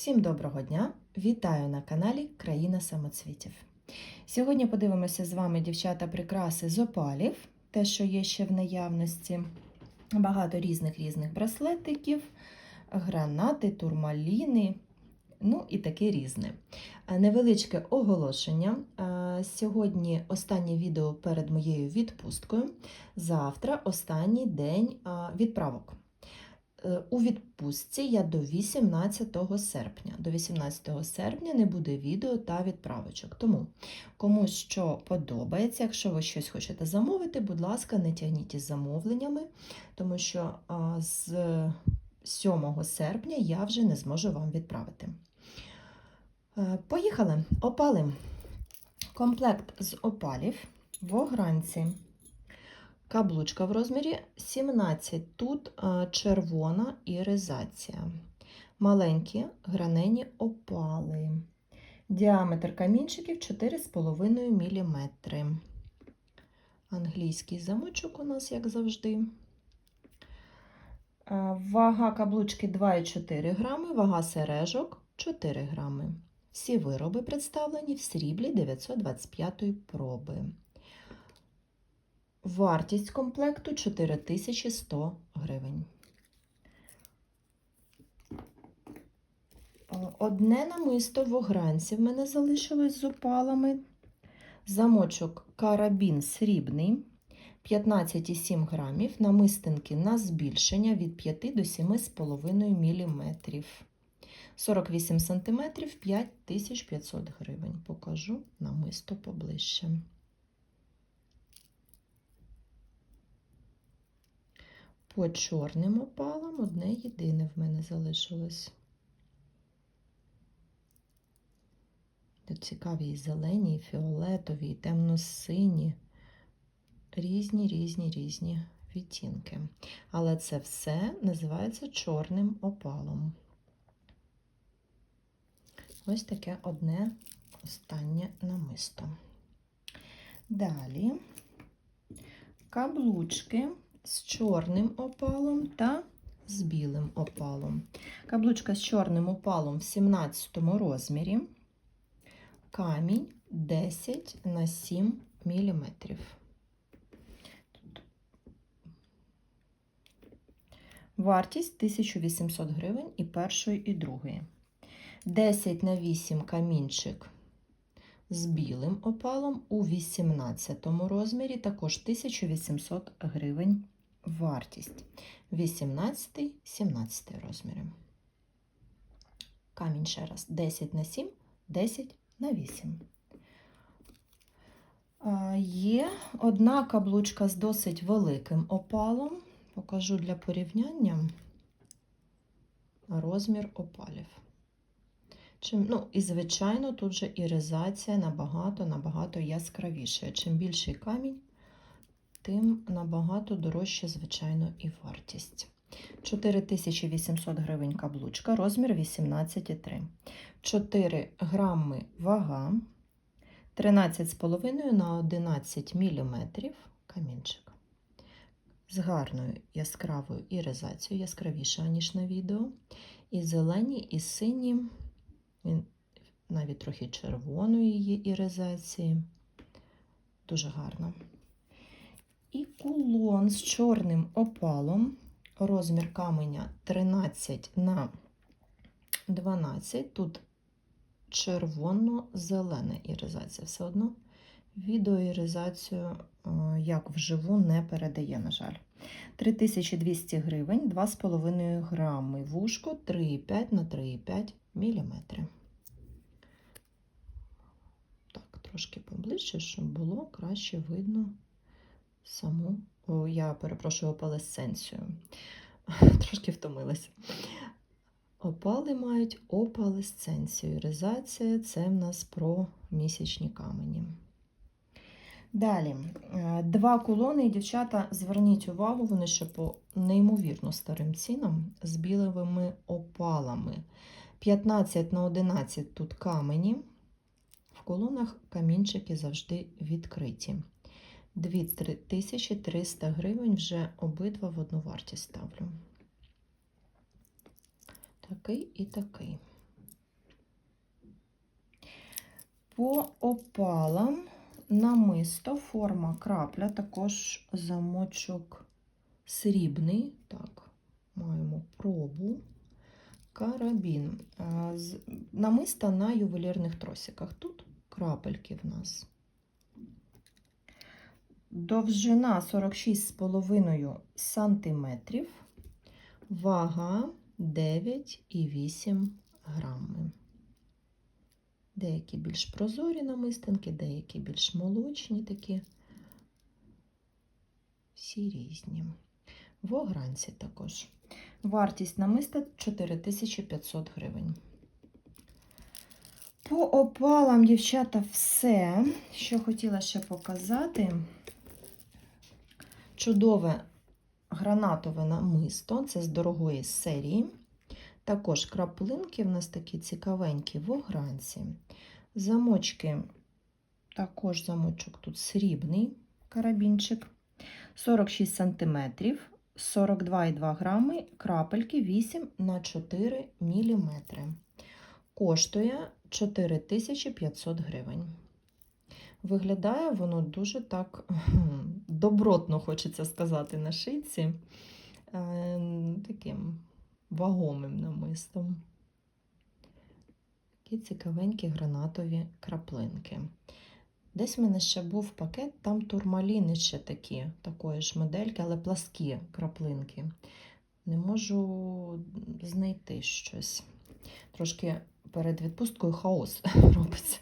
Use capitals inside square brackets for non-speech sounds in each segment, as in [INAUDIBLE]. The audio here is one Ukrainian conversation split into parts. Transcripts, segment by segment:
Всім доброго дня! Вітаю на каналі Країна самоцвітів. Сьогодні подивимося з вами, дівчата, прикраси з опалів, те, що є ще в наявності. Багато різних різних браслетиків, гранати, турмаліни, ну і таке різне. Е, Невеличке оголошення. Е, Сьогодні останнє відео перед моєю відпусткою. Завтра останній день е, відправок. Е, У відпустці я до 18 серпня. До 18 серпня не буде відео та відправочок. Тому кому що подобається, якщо ви щось хочете замовити, будь ласка, не тягніть із замовленнями, тому що з 7 серпня я вже не зможу вам відправити. Е, Поїхали. Опали. Комплект з опалів в огранці. Каблучка в розмірі 17. Тут е, червона іризація. Маленькі гранені опали. Діаметр камінчиків 4,5 мм. Англійський замочок у нас, як завжди. Е, Вага каблучки 2,4 грами, вага сережок 4 грами. Всі вироби представлені в сріблі 925 проби. Вартість комплекту 4100 гривень. Е, Одне намисто в огранці в мене залишилось з опалами. Замочок карабін срібний 15,7 грамів, намистинки на збільшення від 5 до 7,5 мм. 48 см 5500 гривень. Покажу намисто поближче. По чорним опалам одне єдине в мене залишилось. Цікаві і зелені, і фіолетові, і темно-сині. Різні, різні, різні відтінки. Але це все називається чорним опалом. Ось таке одне останнє намисто. Далі каблучки з чорним опалом та з білим опалом. Каблучка з чорним опалом в 17 розмірі. Камінь 10 на 7 мм. Вартість 1800 гривень і першої, і другої. 10 на 8 камінчик з білим опалом у 18 розмірі, також 1800 гривень вартість. 18, 17 розміри. Камінь ще раз 10 на 7, 10 на 8. А, Є одна каблучка з досить великим опалом. Покажу для порівняння розмір опалів. Чим, ну, і, звичайно, тут же іризація набагато-набагато яскравіша. Чим більший камінь, тим набагато дорожче, звичайно, і вартість. 4800 гривень каблучка, розмір 18,3. 4 грами вага, 13,5 на 11 мм камінчик. З гарною яскравою іризацією, яскравіша, ніж на відео. І зелені, і сині. Він навіть трохи червоної є іризації. Дуже гарно. І кулон з чорним опалом. Розмір каменя 13 на 12. Тут червоно-зелена іризація. Все одно відеоіризацію, як вживу, не передає, на жаль. 3200 гривень, 2,5 грами. Вушко 3,5 на 3,5 міліметри. Так, трошки поближче, щоб було краще видно саму, о, я перепрошую опалесценцію. [LAUGHS] Трошки втомилася. Опали мають опалесценцію. Іризація це в нас про місячні камені. Далі, е, два кулони, і дівчата, зверніть увагу, вони ще по неймовірно старим цінам з білими опалами. 15 на 11 тут камені. В колонах камінчики завжди відкриті. 2300 гривень вже обидва в одну вартість ставлю. Такий і такий. По опалам намисто, форма крапля, також замочок срібний. Так, маємо пробу. Карабін. Намиста на ювелірних тросиках. Тут крапельки в нас. Довжина 46,5 сантиметрів. Вага 9,8 грами. Деякі більш прозорі намистинки, деякі більш молочні такі. Всі різні. В огранці також. Вартість намиста 4500 гривень. По опалам, дівчата, все, що хотіла ще показати. Чудове гранатове намисто, це з дорогої серії. Також краплинки в нас такі цікавенькі в огранці. Замочки, також замочок тут срібний карабінчик, 46 см, 42,2 грами, крапельки 8 на 4 мм. Коштує 4500 гривень. Виглядає воно дуже так добротно, хочеться сказати, на шиці. Е, Таким вагомим намистом. Такі цікавенькі гранатові краплинки. Десь в мене ще був пакет, там турмаліни ще такі, такої ж модельки, але пласкі краплинки. Не можу знайти щось. Трошки перед відпусткою хаос [LAUGHS] робиться.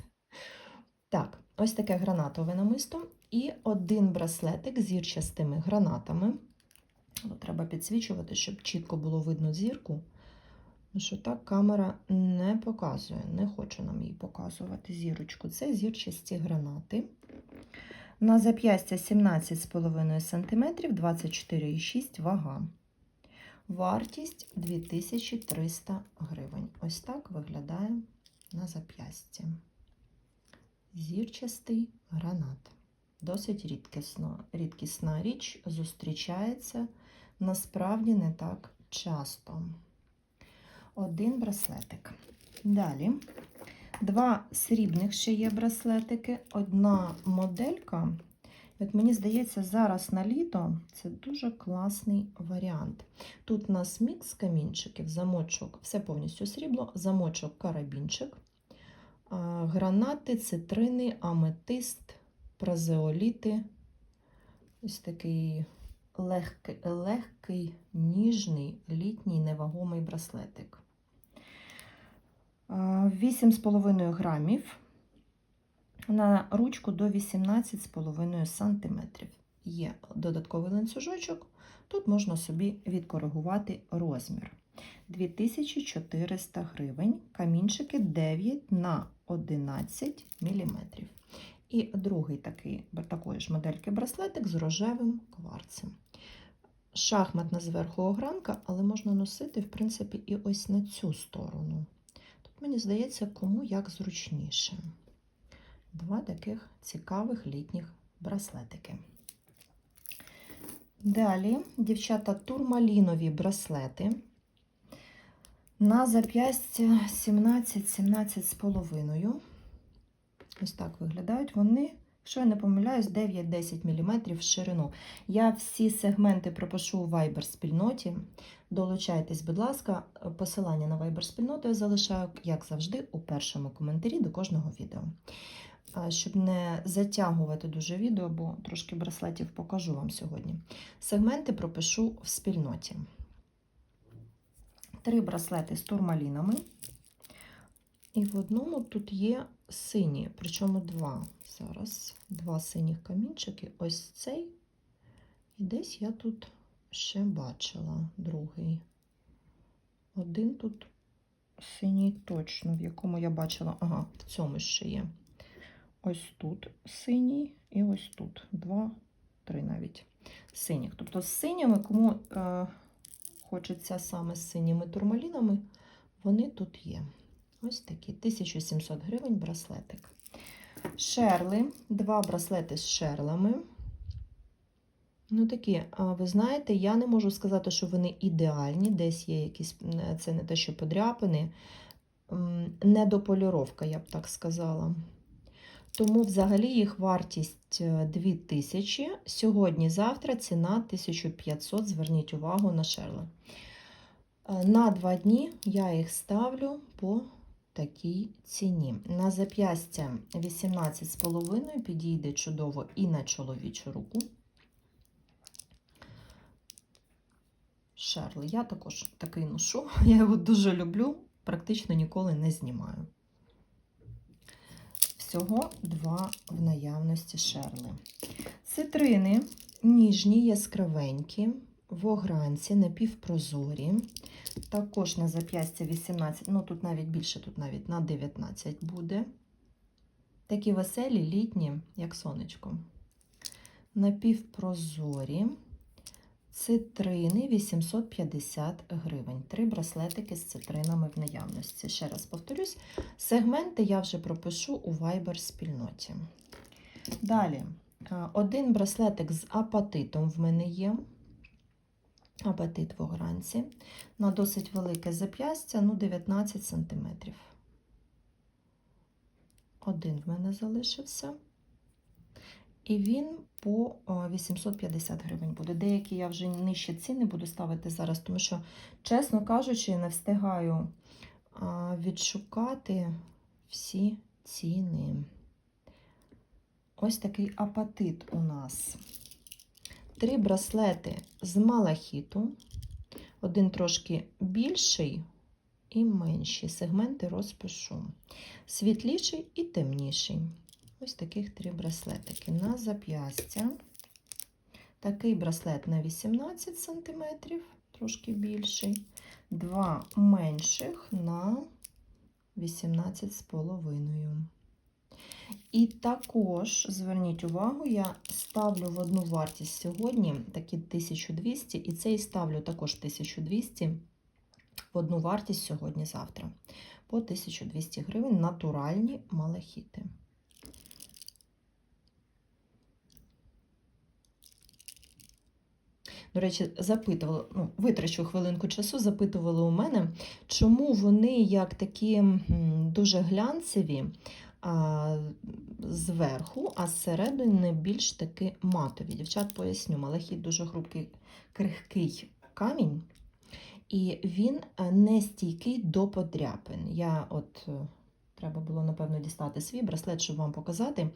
Так, ось таке гранатове намисто і один браслетик з зірчастими гранатами. От Треба підсвічувати, щоб чітко було видно зірку. Ну, що так камера не показує, не хоче нам їй показувати зірочку. Це зірчасті гранати. На зап'ястя 17,5 см, 24,6 вага. Вартість 2300 гривень. Ось так виглядає на зап'ясті. Зірчастий гранат. Досить рідкісна річ зустрічається насправді не так часто. Один браслетик. Далі два срібних ще є браслетики, одна моделька. От мені здається, зараз на літо це дуже класний варіант. Тут у нас мікс камінчиків, замочок, все повністю срібло, замочок карабінчик, гранати, цитрини, аметист, празеоліти. Ось такий легкий, легкий ніжний літній невагомий браслетик. 8,5 грамів на ручку до 18,5 см. Є додатковий ланцюжочок. Тут можна собі відкоригувати розмір. 2400 гривень, камінчики 9 на 11 мм. І другий такий, такої ж модельки браслетик з рожевим кварцем. Шахматна зверху огранка, але можна носити, в принципі, і ось на цю сторону. Тут, мені здається, кому як зручніше. Два таких цікавих літніх браслетики. Далі, дівчата, турмалінові браслети. На зап'ястя 17-17,5. Ось так виглядають вони, якщо я не помиляюсь, 9-10 мм в ширину. Я всі сегменти пропишу у Viber спільноті. Долучайтесь, будь ласка, посилання на Viber спільноту я залишаю, як завжди, у першому коментарі до кожного відео. Щоб не затягувати дуже відео, бо трошки браслетів покажу вам сьогодні. Сегменти пропишу в спільноті. Три браслети з турмалінами. І в одному тут є сині, причому два. Зараз два синіх камінчики. Ось цей. І десь я тут ще бачила другий. Один тут синій точно, в якому я бачила, ага, в цьому ще є. Ось тут синій і ось тут. Два, три навіть синіх. Тобто з синіми, кому е, хочеться саме з синіми турмалінами, вони тут є. Ось такі 1700 гривень браслетик. Шерли, два браслети з шерлами. Ну, такі, ви знаєте, я не можу сказати, що вони ідеальні. Десь є якісь, це не те, що подряпини, недополіровка, я б так сказала. Тому взагалі їх вартість е, 2000. Сьогодні-завтра ціна 1500. Зверніть увагу на шерли. Е, На два дні я їх ставлю по такій ціні. На зап'ястя 18,5 підійде чудово і на чоловічу руку. Шерли. Я також такий ношу. [LAUGHS] Я його дуже люблю, практично ніколи не знімаю. Всього два в наявності шерли. Цитрини ніжні, яскравенькі, в огранці, напівпрозорі. Також на зап'ястя 18, ну тут навіть більше, тут навіть на 19 буде. Такі веселі, літні, як сонечко. Напівпрозорі. Цитрини 850 гривень. Три браслетики з цитринами в наявності. Ще раз повторюсь, сегменти я вже пропишу у Viber спільноті. Далі, один браслетик з апатитом в мене є. Апатит в огранці. На досить велике зап'ястя, ну 19 см. Один в мене залишився. І він по 850 гривень буде. Деякі я вже нижче ціни буду ставити зараз, тому що, чесно кажучи, не встигаю відшукати всі ціни. Ось такий апатит у нас. Три браслети з малахіту. Один трошки більший і менші. Сегменти розпишу. Світліший і темніший. Ось таких три браслетики на зап'ястя. Такий браслет на 18 см, трошки більший. Два менших на 18,5. І також, зверніть увагу, я ставлю в одну вартість сьогодні такі 1200, і цей ставлю також 1200 в одну вартість сьогодні-завтра. По 1200 гривень натуральні малахіти. До речі, запитували, ну, витрачу хвилинку часу, запитували у мене, чому вони як такі дуже глянцеві а, зверху, а зсередини більш таки матові. Дівчат поясню, малахіт дуже хрупкий, крихкий камінь, і він е, не стійкий до подряпин. Я от е, Треба було, напевно, дістати свій браслет, щоб вам показати.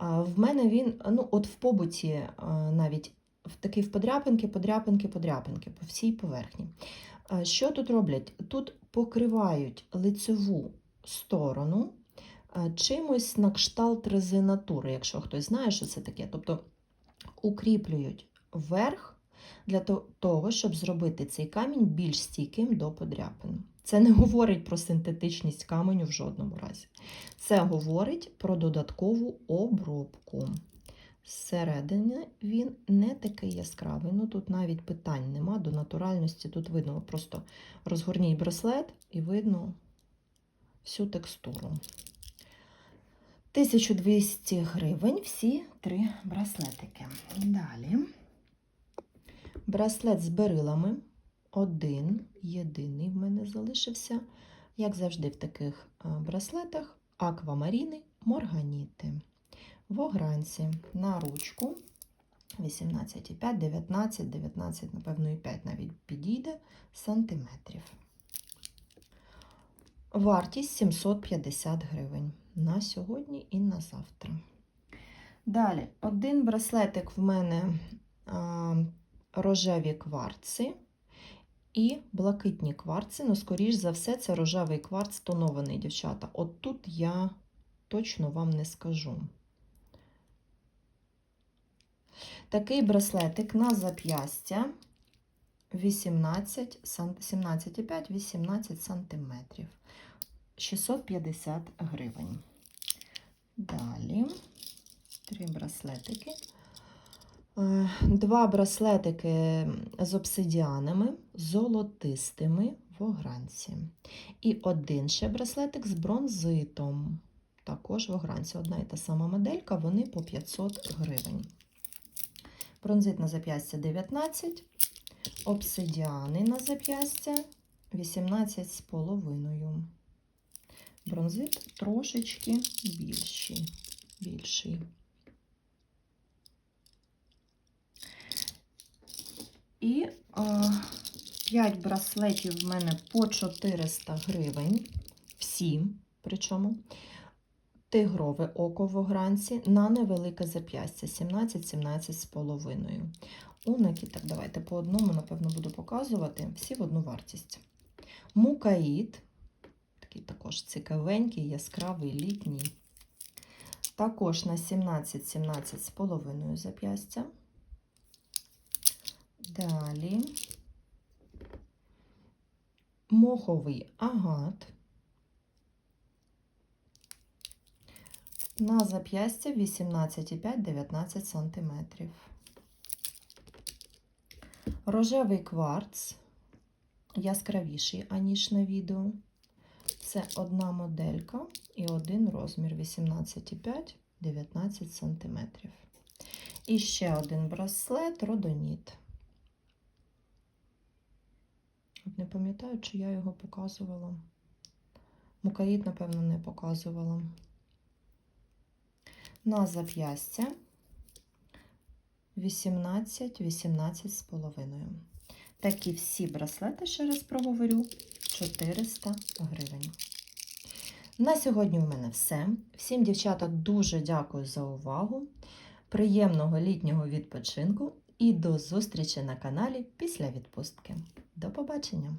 В мене він, ну, от в побуті а, навіть в такий в подряпинки, подряпинки, подряпинки по всій поверхні. Що тут роблять? Тут покривають лицеву сторону чимось на кшталт резинатури, якщо хтось знає, що це таке. Тобто укріплюють верх для того, щоб зробити цей камінь більш стійким до подряпин. Це не говорить про синтетичність каменю в жодному разі. Це говорить про додаткову обробку. Зсередини він не такий яскравий. Ну тут навіть питань нема до натуральності. Тут видно просто розгорніть браслет і видно всю текстуру. 1200 гривень всі три браслетики. Далі. Браслет з берилами. Один, єдиний в мене залишився. Як завжди, в таких браслетах аквамаріни, морганіти. В огранці на ручку 18,5, 19, 19, напевно, і 5 навіть підійде сантиметрів. Вартість 750 гривень на сьогодні і на завтра. Далі, один браслетик в мене а, рожеві кварци і блакитні кварци. Ну, скоріш за все, це рожевий кварц тонований, дівчата. От тут я точно вам не скажу. Такий браслетик на зап'ястя 18 17,5-18 сантиметрів. 650 гривень. Далі три браслетики. Е, Два браслетики з обсидіанами, золотистими в огранці. І один ще браслетик з бронзитом. Також в огранці. Одна і та сама моделька, вони по 500 гривень. Бронзит на зап'ястя 19, обсидіани на зап'ястя 18,5. Бронзит трошечки більший. більший. І а, 5 браслетів в мене по 400 гривень. Всі, причому. Тигрове око в огранці на невелике зап'ястя 17-17 з половиною. Унаки, так, давайте по одному, напевно, буду показувати. Всі в одну вартість. Мукаїд, такий також цікавенький, яскравий літній. Також на 17-17 з половиною зап'ястя. Далі моховий агат. На зап'ястя 18,5-19 см. Рожевий кварц яскравіший, аніж на відео. Це одна моделька і один розмір 18,5-19 см. І ще один браслет родоніт. Не пам'ятаю, чи я його показувала. Мукаїд, напевно, не показувала. На зап'ястя 18-18 з. Такі всі браслети, ще раз проговорю, 400 гривень. На сьогодні в мене все. Всім, дівчата, дуже дякую за увагу. Приємного літнього відпочинку і до зустрічі на каналі після відпустки. До побачення!